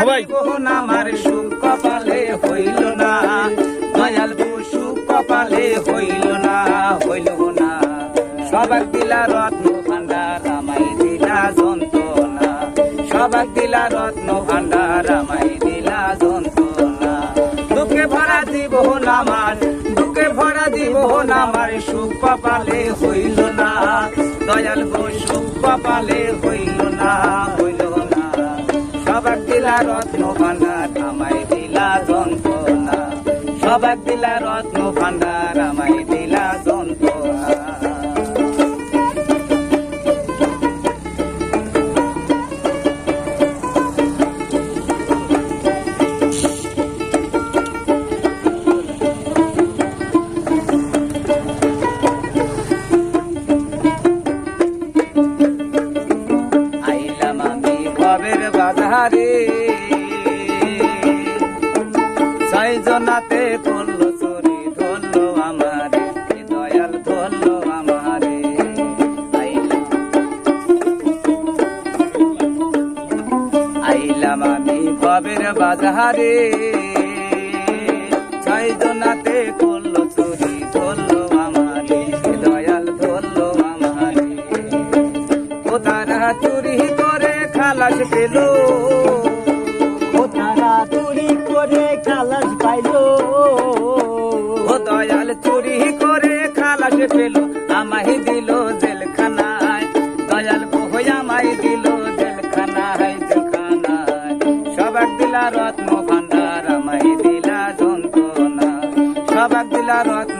সবাই। আমার সুখ কপালে হইল না, দয়াল সুখ কপালে হইল না হইল না। সবাক দিলা রত্ন ভান্ডার আমাই দিলা যন্ত্রণা। সবাক দিলা রত্ন ভান্ডার আমাই দিলা যন্ত্রণা। দুঃখে ভরা জীবন আমার, দুঃখে ভরা জীবন আমার সুখ কপালে হইল না, দয়াল গো, সুখ কপালে হইল না সবাক দিলা রত্ন বানা আমায় দিলা যন্ত্রণা। সবাক দিলা রত্ন জনাতে করল চুরি ধরলো আমারে দয়াল ধরলো আমারে। আইলাম আমি ভবের বাজারে। ছয় জনাতে করল চুরি ধরলো আমারে দয়াল ধরলো আমারে। ও তারা চুরি করে খালাস পেল? চুরি করে খালাস পেল, আমায় দিল জেলখানায়। দয়াল বহই আমায় দিল জেলখানায় জেলখানায়। সবাক দিলা রত্ন ভান্ডার আমায় দিলা যন্ত্রণা সবাক দিলা রত্ন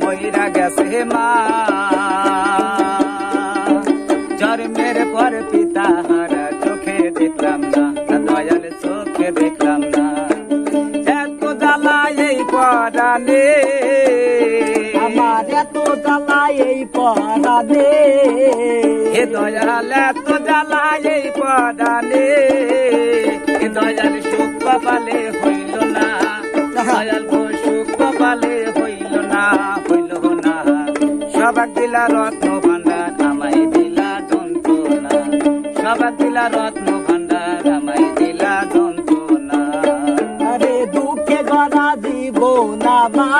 মইরা গেছে মা। জন্মের পর পিতা হারা চোখে দেখলাম না দয়াল চোখে দেখলাম না। এত জ্বালা এই পরানে আমার এত জ্বালা এই পরাদে এ দয়াল এত জ্বালা এই পরানে এ দয়াল সুখ কপালে হইল না। দয়াল সুখ কপালে না হইল না। সবাক দিলা রত্ন ভান্ডার আমায় দিলা যন্ত্রণা। সবাক দিলা রত্ন ভান্ডার আমায় দিলা যন্ত্রণা। আরে দুঃখে গড়া না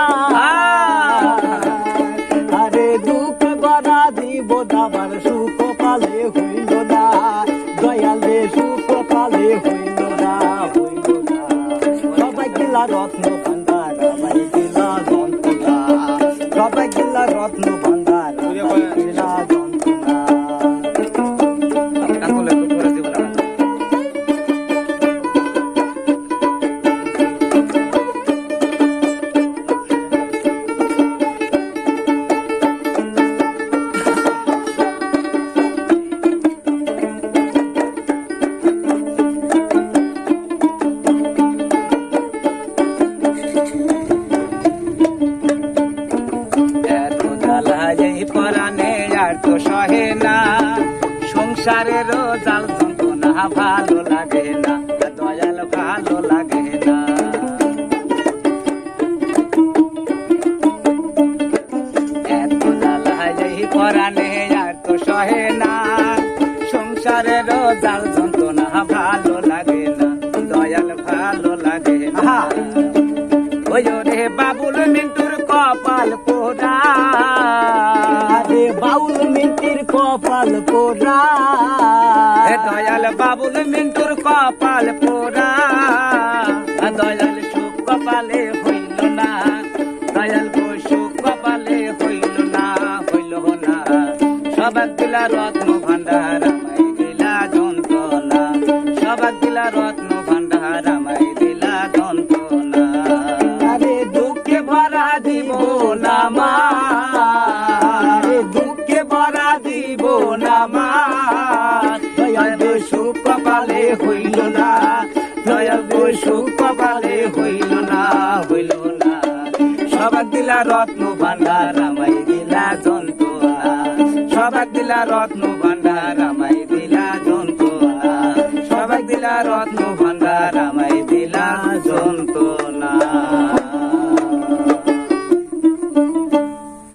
সংসারের জাল যন্ত্রণা ভালো লাগে না দয়াল ভালো লাগে না। এত জ্বালা এই পরানে আর তো সহে না সংসারের জাল যন্ত্রণা ভালো লাগে না দয়াল ভালো লাগে না। ওই রে বাবুল পোড়া দয়াল বাবুল মিন্টুর কপাল পোড়া। আ দয়াল সুখ কপালে হইল না। দয়াল সুখ কপালে হইল না হইল না। সবাক দিলা রত্ন ভান্ডার আমায় দিলা যন্ত্রণা। সবাক দিলা রত্ন ভান্ডার আমায় দিলা যন্ত্রণা। আরে দুঃখে ভরা দিব না সুখ কপালে হইল না হইল না। সবাক দিলা রত্ন ভান্ডার আমায় দিলা জন্তু সবাক দিলা রত্ন ভান্ডার আমায় দিলা জন্তু সবাক দিলা রত্ন